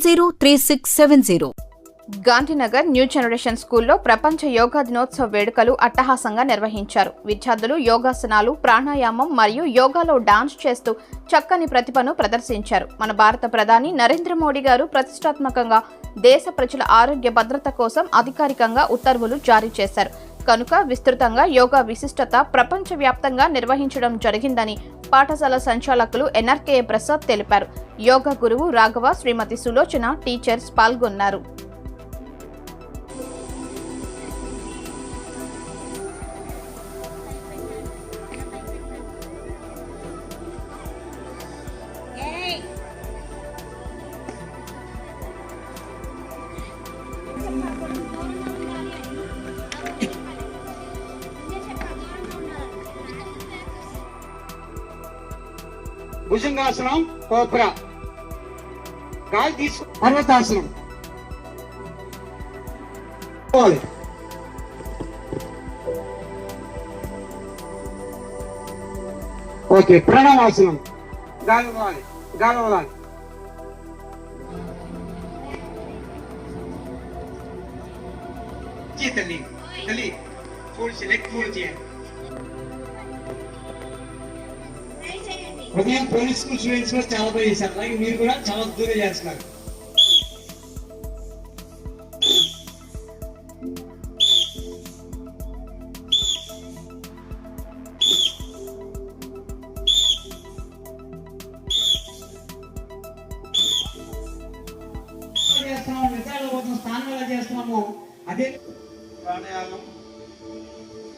zero three six seven zero. Gandhinagar new generation స్కూల్లో ప్రపంచ యోగా దినోత్సవ వేడుకలు అట్టహాసంగా నిర్వహించారు. విద్యార్థులు యోగాసనాలు ప్రాణాయామం మరియు యోగాలో డాన్స్ చేస్తూ చక్కని ప్రతిభను ప్రదర్శించారు. మన భారత ప్రధాని నరేంద్ర మోడీ గారు ప్రతిష్టాత్మకంగా దేశ ప్రజల ఆరోగ్య భద్రత కోసం అధికారికంగా ఉత్తర్వులు జారీ చేశారు. కనుక విస్తృతంగా యోగా విశిష్టత ప్రపంచవ్యాప్తంగా నిర్వహించడం జరిగిందని పాఠశాల సంచాలకులు ఎన్ఆర్కే ప్రసాద్ తెలిపారు. యోగా గురువు రాఘవ శ్రీమతి సులోచన టీచర్స్ పాల్గొన్నారు. భుజంగాసనం కోబ్రా గాలి తీసుకు పర్వతాసనం పోవాలి. ఓకే ప్రణవాసనం గాలి వదలాలి గాలి వదలాలి జీ తల్లి తల్లి ఫోల్డ్ లెగ్ ఫోల్డ్ ఉదయం పోలీస్ స్కూల్ స్టూడెంట్స్ కూడా చాలా బాగా చేశారు. అలాగే మీరు కూడా చాలా దూరం చేస్తున్నారు. చేస్తున్నాము అదే ప్రాణాయామం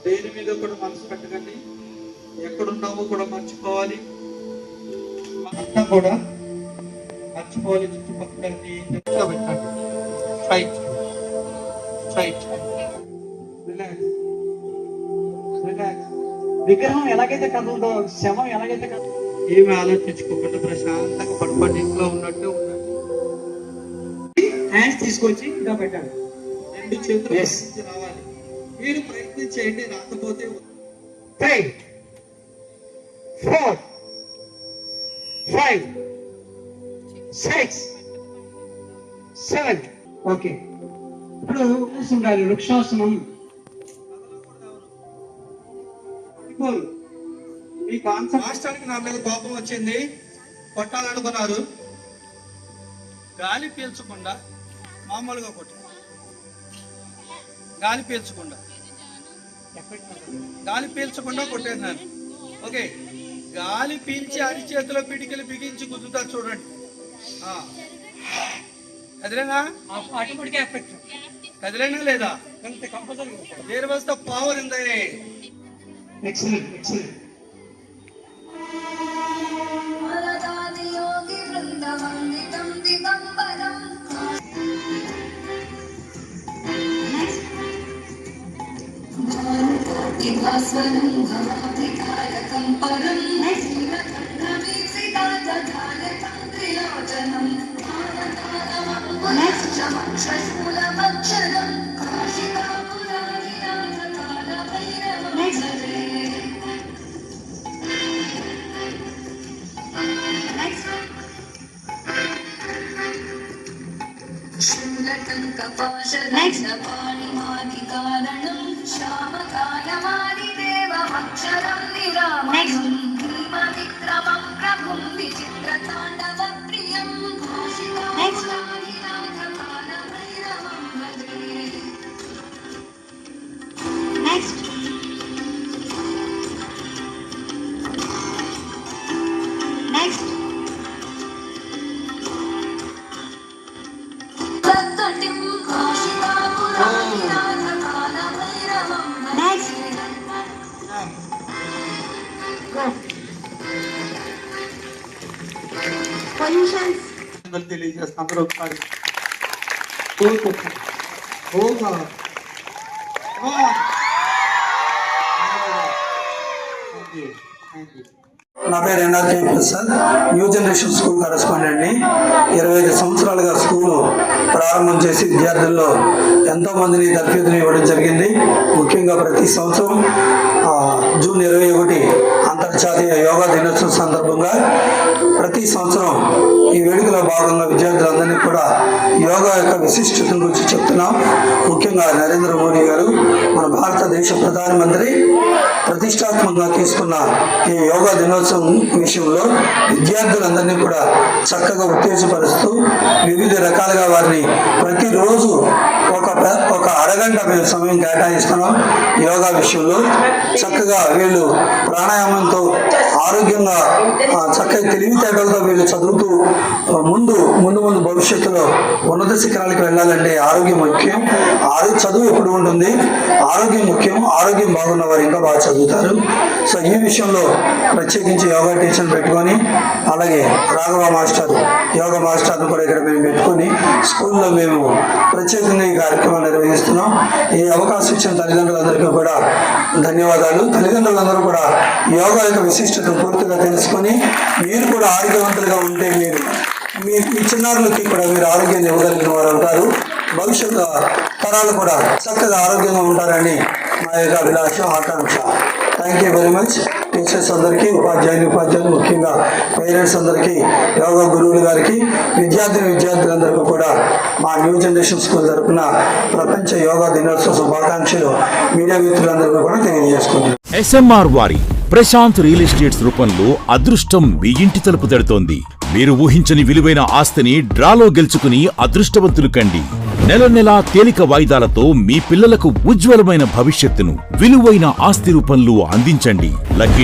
దేని మీద కూడా మనసు పెట్టకండి. ఎక్కడున్నామో కూడా మర్చిపోవాలి. అంతా కూడా మర్చిపోవాలి చుట్టుపక్కలని దగ్గరగా పెట్టండి. ఫైట్ ఫైట్ రిలాక్స్ రిలాక్స్ విగ్రహం ఎలాగైతే కదులుతో శవం ఎలాగైతే కదులుతో ఏమి ఆలోచించుకోకుండా ప్రశాంతంగా పడుకోండి. ఇంట్లో ఉన్నట్టు ఉండండి. హ్యాండ్స్ తీసుకొచ్చి ఇలా పెట్టండి. రెండు చేతులు రావాలి. మీరు ప్రయత్నించేయండి రాకపోతే three four five six seven okay ఇప్పుడు ఉండాలి వృక్షాసనం. మీ కాన్సెప్ట్ రాష్ట్రానికి నా మీద కోపం వచ్చింది. కొట్టాలనుకున్నారు. గాలి పీల్చకుండా మామూలుగా కొట్టు. గాలి పీల్చకుండా. గాలి పీల్చకుండా కొట్టేసినాను ఓకే గాలి పీల్చి అరిచేతిలో పిడికిలు బిగించి గుద్దుతారు చూడండి. ఆ. కదిలేనా ఆటోమేటిక్ ఎఫెక్ట్. కదిలేనా లేదా? There was the power in the Next. Next. అందరూ ఒకసారి. నా పేరు NRK Prasad new generation school కరెస్పాండెంట్ని ఇరవై ఐదు సంవత్సరాలుగా స్కూలు ప్రారంభం చేసి విద్యార్థుల్లో ఎంతో మందిని తర్ఫీదుని ఇవ్వడం జరిగింది. ముఖ్యంగా ప్రతి సంవత్సరం జూన్ ఇరవై ఒకటి అంతర్జాతీయ యోగా దినోత్సవం సందర్భంగా ప్రతి సంవత్సరం ఈ వేడుకలో భాగంగా విద్యార్థులందరినీ కూడా యోగా యొక్క విశిష్టత గురించి చెప్తున్నాం. ముఖ్యంగా నరేంద్ర మోడీ గారు మన భారతదేశ ప్రధానమంత్రి ప్రతిష్టాత్మకంగా తీసుకున్న ఈ యోగా దినోత్సవం విషయంలో విద్యార్థులందరినీ కూడా చక్కగా ఉత్తేజపరుస్తూ వివిధ రకాలుగా వారిని ప్రతిరోజు ఒక ఒక అరగంట మేము సమయం కేటాయిస్తున్నాం యోగా విషయంలో. చక్కగా వీళ్ళు ప్రాణాయామంతో ఆరోగ్యంగా చక్కగా తెలివితేటలతో వీళ్ళు చదువుతూ ముందు ముందు ముందు భవిష్యత్తులో ఉన్నత శిఖరాలకు వెళ్ళాలంటే ఆరోగ్యం ముఖ్యం. ఆరోగ్య చదువు ఎప్పుడు ఉంటుంది? ఆరోగ్యం ముఖ్యం ఆరోగ్యం బాగున్న వారు ఇంకా బాగా చదువుతారు. సో ఈ విషయంలో ప్రత్యేకించి యోగా టీచర్ పెట్టుకొని అలాగే రాఘవ మాస్టర్ యోగా మాస్టర్ను కూడా ఇక్కడ మేము పెట్టుకొని స్కూల్లో మేము ప్రత్యేకంగా ఈ కార్యక్రమం నిర్వహిస్తున్నాం. ఈ అవకాశం ఇచ్చిన తల్లిదండ్రులందరికీ కూడా ధన్యవాదాలు. తల్లిదండ్రులందరూ కూడా యోగా యొక్క విశిష్టత పూర్తిగా తెలుసుకొని మీరు కూడా ఆరోగ్యవంతులుగా ఉంటే మీరు మీ మీ చిన్నారులకి కూడా మీరు ఆరోగ్యాన్ని ఇవ్వగలిగిన వారు ఉంటారు భవిష్యత్ తరాలు కూడా చక్కగా ఆరోగ్యంగా ఉంటారని మా యొక్క అభిలాష ఆకాంక్ష thank you very much teachers అందరికీ ఉపాధ్యాయులు ఉపాధ్యాయులు ముఖ్యంగా పేరెంట్స్ అందరికీ యోగా గురువులు గారికి విద్యార్థిని విద్యార్థులందరికీ కూడా మా న్యూ జనరేషన్ స్కూల్ తరఫున ప్రపంచ యోగా దినోత్సవ శుభాకాంక్షలు మీడియా మిత్రులందరికీ కూడా తెలియజేసుకుంటున్నాను. ఎస్ఎంఆర్ వారి ప్రశాంత్ రియల్ ఎస్టేట్స్ రూపంలో అదృష్టం మీ ఇంటి తలుపు తడుతోంది. మీరు ఊహించని విలువైన ఆస్తిని డ్రాలో గెలుచుకుని అదృష్టవంతులు కండి. నెల నెలా తేలిక వాయిదాలతో మీ పిల్లలకు ఉజ్వలమైన భవిష్యత్తును విలువైన ఆస్తి రూపంలో అందించండి. Lucky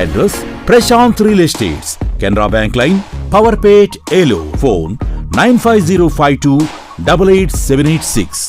Address Prashant real estates Canara bank line Powerpet ఏలో phone nine five zero five two double eight seven eight six